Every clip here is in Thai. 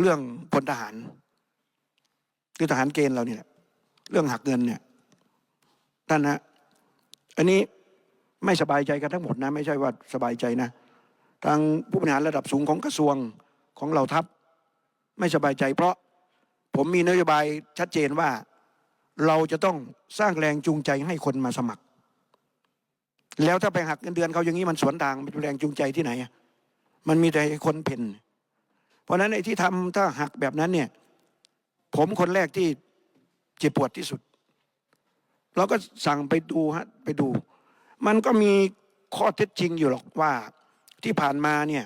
เรื่องพลทหารคือทหารเกณฑ์เราเนี่ยเรื่องหักเงินเนี่ยท่านนะอันนี้ไม่สบายใจกันทั้งหมดนะ ไม่ใช่ว่าสบายใจนะ ทางผู้บริหารระดับสูงของกระทรวงของเราทัพ ไม่สบายใจ เพราะผมมีนโยบายชัดเจนว่า เราจะต้องสร้างแรงจูงใจให้คนมาสมัคร แล้วถ้าไปหักเงินเดือนเขาอย่างนี้มันสวนทางเป็นแรงจูงใจที่ไหน มันมีแต่คนเพ่น เพราะฉะนั้นไอ้ที่ทำถ้าหักแบบนั้นเนี่ยผมคนแรกที่เจ็บปวดที่สุด เราก็สั่งไปดูฮะไปดู มันก็มีข้อเท็จจริงอยู่หรอกว่าที่ผ่านมาเนี่ย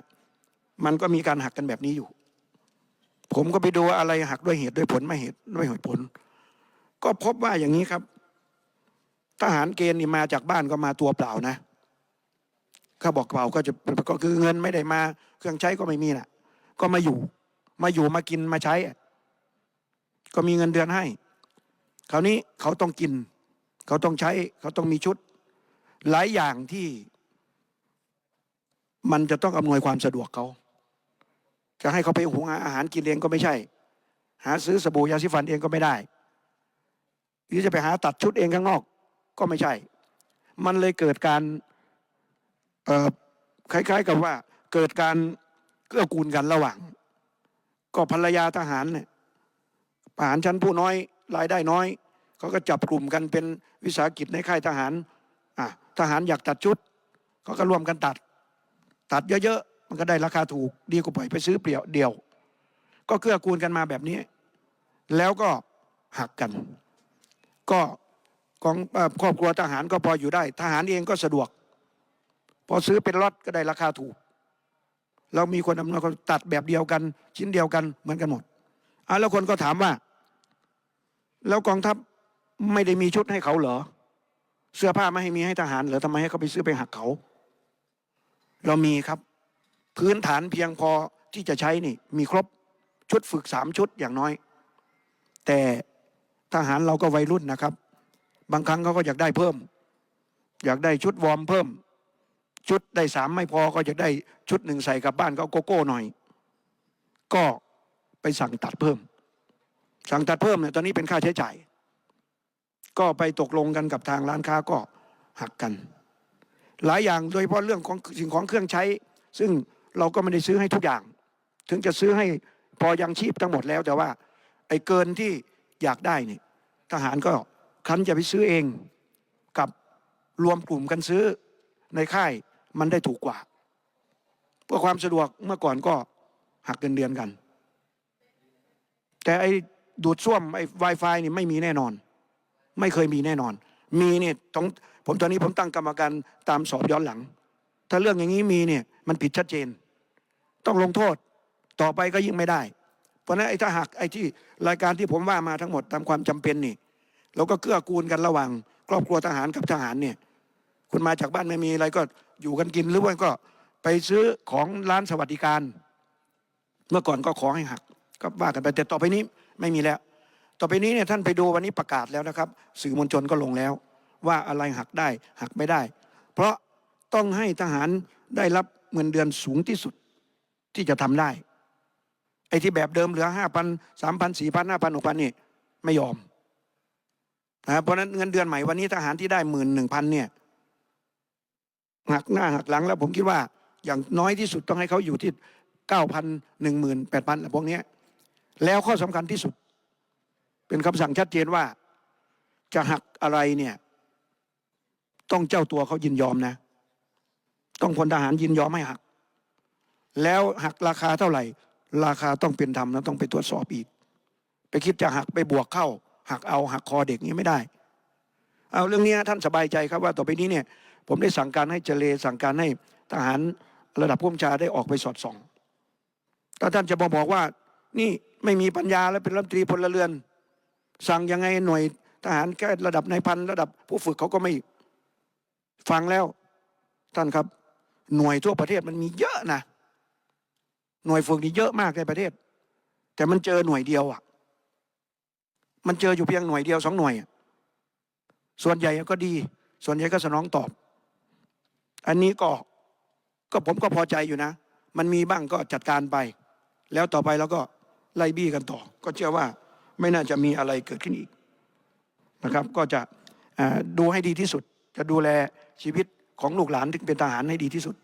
มันก็มีการหักกันแบบนี้อยู่ ผมก็ไปดูอะไรหักด้วยเหตุด้วยผลไม่เหตุด้วยเหตุผล ก็พบว่าอย่างนี้ครับ ทหารเกณฑ์นี่มาจากบ้านก็มาตัวเปล่านะเขาบอกเปล่าก็จะก็คือเงินไม่ได้มา เครื่องใช้ก็ไม่มีน่ะ ก็มาอยู่ มาอยู่มากินมาใช้ ก็มีเงินเดือนให้ คราวนี้เขาต้องกิน เขาต้องใช้ เขาต้องมีชุด หลายอย่างที่ มันจะต้องอำนวยความสะดวกเขาจะให้เขาไปหุงอาหารกินเองก็ไม่ใช่ หาซื้อสบู่ยาสีฟันเองก็ไม่ได้หรือจะไปหาตัดชุดเองข้างนอก ก็ไม่ใช่ มันเลยเกิดการคล้ายๆกับว่าเกิดการ เกื้อกูลกันระหว่าง ก็ภรรยาทหารเนี่ยทหารชั้นผู้น้อยรายได้น้อย เขาก็จับกลุ่มกันเป็นวิสาหกิจในค่ายทหารอะทหารอยากตัดชุด เขาก็ร่วมกันตัด ตัดเยอะๆ มันก็ได้ราคาถูกดีกว่าปล่อยไปซื้อเปลี่ยวเดียว ก็เกื้อกูลกันมาแบบนี้ แล้วก็หักกัน ก็ของครอบครัวทหารก็พออยู่ได้ ทหารเองก็สะดวก พอซื้อเป็นล็อตก็ได้ราคาถูก เรามีคนอำนวยความตัดแบบเดียวกัน ชิ้นเดียวกันเหมือนกันหมดอะแล้วคนก็ถามว่า แล้วกองทัพไม่ได้มีชุดให้เขาเหรอ เสื้อผ้าไม่ให้มีให้ทหารเหรอทำไมให้เขาไปซื้อไปหักเขา เรามีครับ พื้นฐานเพียงพอที่จะใช้นี่ มีครบชุดฝึกสามชุดอย่างน้อย แต่ทหารเราก็วัยรุ่นนะครับ บางครั้งเขาก็อยากได้เพิ่ม อยากได้ชุดวอร์มเพิ่ม ชุดได้สามไม่พอก็อยากได้ชุดหนึ่งใส่กลับบ้านก็โกโก้หน่อย ก็ไปสั่งตัดเพิ่ม สั่งตัดเพิ่มเนี่ยตอนนี้เป็นค่าใช้จ่าย ก็ไปตกลงกันกับทางร้านค้าก็หักกัน หลายอย่างโดยเฉพาะเรื่องของสิ่งของเครื่องใช้ ซึ่งเราก็ไม่ได้ซื้อให้ทุกอย่าง ถึงจะซื้อให้พอยังชีพทั้งหมดแล้วแต่ว่า ไอ้เกินที่อยากได้เนี่ยทหารก็คันจะไปซื้อเองกับรวมกลุ่มกันซื้อในค่าย มันได้ถูกกว่า เพื่อความสะดวกเมื่อก่อนก็หักเงินเดือนกัน แต่ไอ้ดูดซ่วมไอ้ Wi-Fi นี่ไม่มีแน่นอน ไม่เคยมีแน่นอน มีเนี่ยต้องผมตอนนี้ผมตั้งกรรมการตามสอบย้อนหลัง ถ้าเรื่องอย่างนี้มีเนี่ยมันผิดชัดเจน ต้องลงโทษต่อไปก็ยิ่งไม่ได้ เพราะนั้นไอ้ถ้าหากไอ้ที่รายการที่ผมว่ามาทั้งหมดตามความจำเป็นนี่ เราก็เกื้อกูลกันระหว่างครอบครัวทหารกับทหารเนี่ย คุณมาจากบ้านไม่มีอะไรก็อยู่กันกินหรือว่าก็ไปซื้อของร้านสวัสดิการ เมื่อก่อนก็ขอให้หัก ก็ว่ากันไปแต่ต่อไปนี้ไม่มีแล้ว ต่อไปนี้เนี่ยท่านไปดูวันนี้ประกาศแล้วนะครับ สื่อมวลชนก็ลงแล้ว ว่าอะไรหักได้หักไม่ได้ เพราะต้องให้ทหารได้รับเงินเดือนสูงที่สุดที่จะทำได้ ไอ้ที่แบบเดิมเหลือห้าพันสามพันสี่พันห้าพันหกพันนี่ไม่ยอมนะเพราะนั้นเงินเดือนใหม่วันนี้ทหารที่ได้หมื่นหนึ่งพันเนี่ย หักหน้าหักหลังแล้วผมคิดว่าอย่างน้อยที่สุดต้องให้เขาอยู่ที่เก้าพันหนึ่งหมื่นแปดพันพวกนี้แล้วข้อสำคัญที่สุด เป็นคำสั่งชัดเจนว่า จะหักอะไรเนี่ย ต้องเจ้าตัวเขายินยอมนะ ต้องพลทหารยินยอมให้หัก แล้วหักราคาเท่าไหร่ ราคาต้องเป็นธรรมนะต้องไปตรวจสอบอีก ไปคิดจะหักไปบวกเข้า หักเอาหักคอเด็กนี้ไม่ได้ เอาเรื่องนี้ท่านสบายใจครับว่าต่อไปนี้เนี่ย ผมได้สั่งการให้เจเลสั่งการให้ทหารระดับผู้บัญชาได้ออกไปสอดส่องถ้าท่านจะมาบอกว่า นี่ไม่มีปัญญาแล้วเป็นรัฐมนตรีพลเรือน สั่งยังไงหน่วยทหารแค่ระดับนายพันระดับผู้ฝึกเขาก็ไม่ฟังแล้ว ท่านครับ หน่วยทั่วประเทศมันมีเยอะนะหน่วยฝึกนี่เยอะมากในประเทศ แต่มันเจอหน่วยเดียวอะ มันเจออยู่เพียงหน่วยเดียวสองหน่วย ส่วนใหญ่ก็ดี ส่วนใหญ่ก็สนองตอบ อันนี้ก็ก็ผมก็พอใจอยู่นะ มันมีบ้างก็จัดการไป แล้วต่อไปเราก็ไล่บี้กันต่อ ก็เชื่อว่าไม่น่าจะมีอะไรเกิดขึ้นอีกนะครับ ก็จะดูให้ดีที่สุด จะดูแลชีวิตของลูกหลานที่เป็นทหารให้ดีที่สุด